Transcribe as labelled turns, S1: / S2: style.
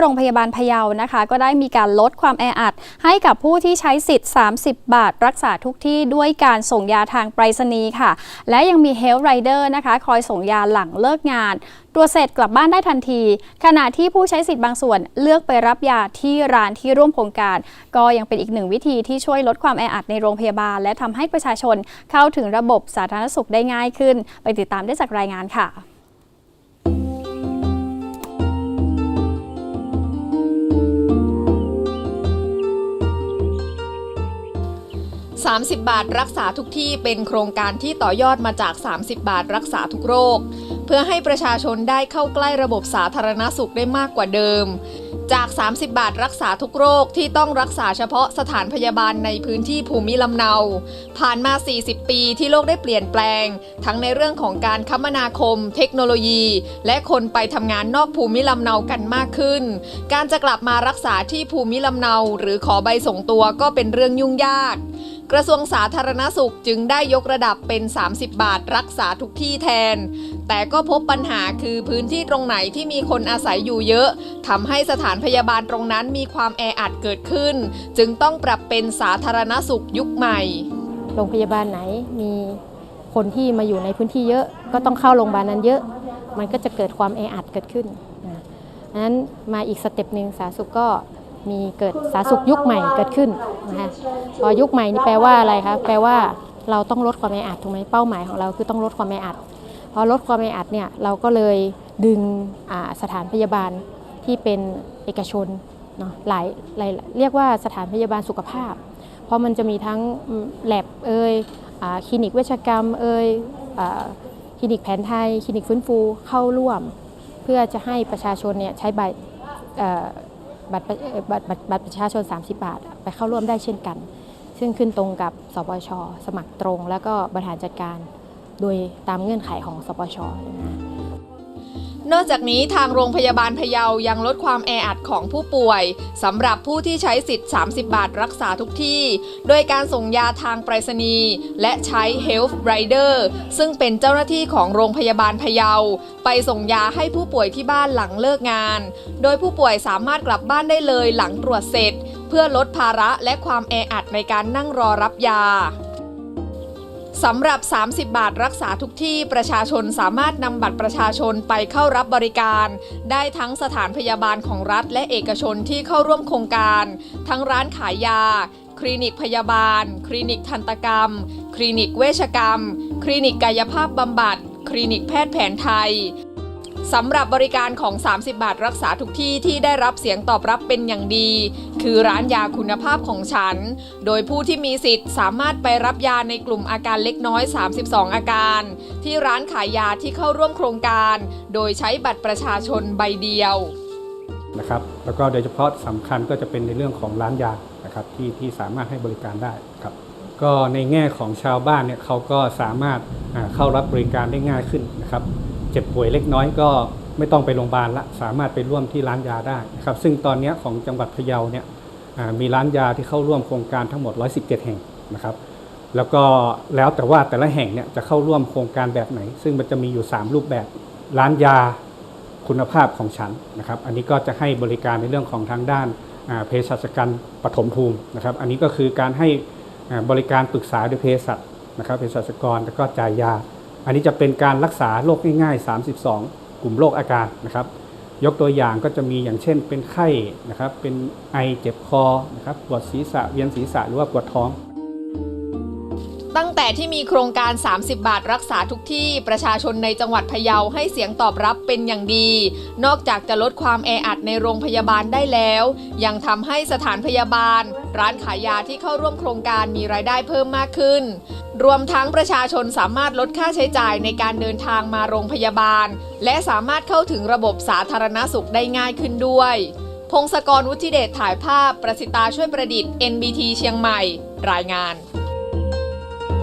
S1: โรงพยาบาลพะเยานะคะ ก็ได้มีการลดความแออัด ให้กับผู้ที่ใช้สิทธิ์ 30 บาท รักษาทุกที่ด้วยการส่งยาทางไปรษณีย์ค่ะ และยังมี Health Rider นะคะ คอยส่งยาหลังเลิกงานตัวเสร็จกลับบ้านได้ทันที ขณะที่ผู้ใช้สิทธิ์บางส่วนเลือกไปรับยาที่ร้านที่ร่วมโครงการ ก็ยังเป็นอีกหนึ่งวิธีที่ช่วยลดความแออัดในโรงพยาบาล และทำให้ประชาชนเข้าถึงระบบสาธารณสุขได้ง่ายขึ้น ไปติดตามได้จากรายงานค่ะ
S2: 30 บาทรักษาทุกที่เป็นโครงการที่ต่อยอดมาจาก 30 บาทรักษาทุกโรค เพื่อให้ประชาชนได้เข้าใกล้ระบบสาธารณสุขได้มากกว่าเดิม จาก 30 บาทรักษาทุกโรคที่ต้องรักษาเฉพาะสถานพยาบาลในพื้นที่ภูมิลำเนา ผ่านมา 40 ปีที่โลกได้เปลี่ยนแปลง ทั้งในเรื่องของการคมนาคม เทคโนโลยี และคนไปทำงานนอกภูมิลำเนากันมากขึ้น การจะกลับมารักษาที่ภูมิลำเนา หรือขอใบส่งตัวก็เป็นเรื่องยุ่งยาก กระทรวงสาธารณสุขจึงได้ยกระดับเป็น 30 บาทรักษาทุกที่แทน แต่ก็พบปัญหาคือพื้นที่ตรงไหนที่มีคนอาศัยอยู่เยอะทำให้สถานพยาบาลตรงนั้นมีความแออัดเกิดขึ้น จึงต้องปรับเป็นสาธารณสุขยุคใหม่
S3: โรงพยาบาลไหนมีคนที่มาอยู่ในพื้นที่เยอะก็ต้องเข้าโรงพยาบาลนั้นเยอะ มันก็จะเกิดความแออัดเกิดขึ้นอันนั้นมาอีกสเต็ปหนึ่งสาธารณสุขก็ มีเกิดสาธารณสุขยุคใหม่เกิดขึ้นนะคะพอยุคใหม่นี่แปลว่าอะไรคะแปลว่าเราต้องลดความแออัดถูกไหมเป้าหมายของเราคือต้องลดความแออัดพอลดความแออัดเนี่ยเราก็เลยดึงสถานพยาบาลที่เป็นเอกชนเนาะหลายหลายเรียกว่าสถานพยาบาลสุขภาพ เพราะมันจะมีทั้งแลบเอ่ยอคลินิกเวชกรรมเอ่ยอคลินิกแผนไทยคลินิกฟื้นฟูเข้าร่วม เพื่อจะให้ประชาชนเนี่ยใช้ใบ บัตรประเอ่อบัตรบัตรบัตรประชาชน 30 บาท ไปเข้าร่วมได้เช่นกัน ซึ่งขึ้นตรงกับสปช สมัครตรง แล้วก็บริหารจัดการ โดยตามเงื่อนไขของสปช น
S2: อกจากนี้ทางโรงพยาบาลพะเยายังลดความแออัดของผู้ป่วยสำหรับผู้ที่ใช้สิทธิ์ 30 บาทรักษาทุกที่ โดยการส่งยาทางไปรษณีย์และใช้ Health Rider ซึ่งเป็นเจ้าหน้าที่ของโรงพยาบาลพะเยา ไปส่งยาให้ผู้ป่วยที่บ้านหลังเลิกงาน โดยผู้ป่วยสามารถกลับบ้านได้เลยหลังตรวจเสร็จ เพื่อลดภาระและความแออัดในการนั่งรอรับยา สำหรับ 30 บาทรักษาทุกที่ประชาชนสามารถนำบัตรประชาชนไปเข้ารับบริการ ได้ทั้งสถานพยาบาลของรัฐและเอกชนที่เข้าร่วมโครงการ ทั้งร้านขายยา คลินิกพยาบาล คลินิกทันตกรรม คลินิกเวชกรรม คลินิกกายภาพบำบัด คลินิกแพทย์แผนไทย สำหรับบริการของ 30 บาทรักษาทุกที่ที่ได้รับเสียงตอบรับเป็นอย่างดี คือร้านยาคุณภาพของฉัน โดยผู้ที่มีสิทธิ์สามารถไปรับยาในกลุ่มอาการเล็กน้อย 32 อาการ ที่ร้านขายยาที่เข้าร่วมโครงการ โดยใช้บัตรประชาชนใบเดียว
S4: นะครับแล้วก็โดยเฉพาะสำคัญก็จะเป็นในเรื่องของร้านยานะครับที่ที่สามารถให้บริการได้ครับก็ในแง่ของชาวบ้านเนี่ยเขาก็สามารถเข้ารับบริการได้ง่ายขึ้นนะครับ เจ็บป่วยเล็กน้อยก็ไม่ต้องไปโรงพยาบาลละสามารถไปร่วมที่ร้านยาได้นะครับซึ่งตอนนี้ของจังหวัดพะเยาเนี่ยมีร้านยาที่เข้าร่วมโครงการทั้งหมด 117 แห่งนะครับแล้วก็แล้วแต่ว่าแต่ละแห่งเนี่ยจะเข้าร่วมโครงการแบบไหน ซึ่งมันจะมีอยู่ 3 รูปแบบร้านยาคุณภาพของฉันนะครับ อันนี้ก็จะให้บริการในเรื่องของทางด้านเภสัชกรรมปฐมภูมินะครับ อันนี้ก็คือการให้บริการปรึกษาโดยเภสัชนะครับเภสัชกรแล้วก็จ่ายยา อันนี้จะเป็นการรักษาโรคง่ายๆ 32 กลุ่มโรคอาการนะครับ ยกตัวอย่างก็จะมีอย่างเช่น เป็นไข้นะครับ เป็นไอเจ็บคอนะครับ ปวดศีรษะเวียนศีรษะหรือว่าปวดท้อง
S2: ตั้งแต่ที่มีโครงการ 30 บาทรักษาทุกที่ประชาชนในจังหวัดพะเยาให้เสียงตอบรับเป็นอย่างดี นอกจากจะลดความแออัดในโรงพยาบาลได้แล้ว ยังทำให้สถานพยาบาล ร้านขายยาที่เข้าร่วมโครงการมีรายได้เพิ่มมากขึ้น รวมทั้งประชาชนสามารถลดค่าใช้จ่ายในการเดินทางมาโรงพยาบาล และสามารถเข้าถึงระบบสาธารณสุขได้ง่ายขึ้นด้วยพงศกรวุฒิเดชถ่ายภาพประสิตาช่วยประดิษฐ์ NBT เชียงใหม่ รายงาน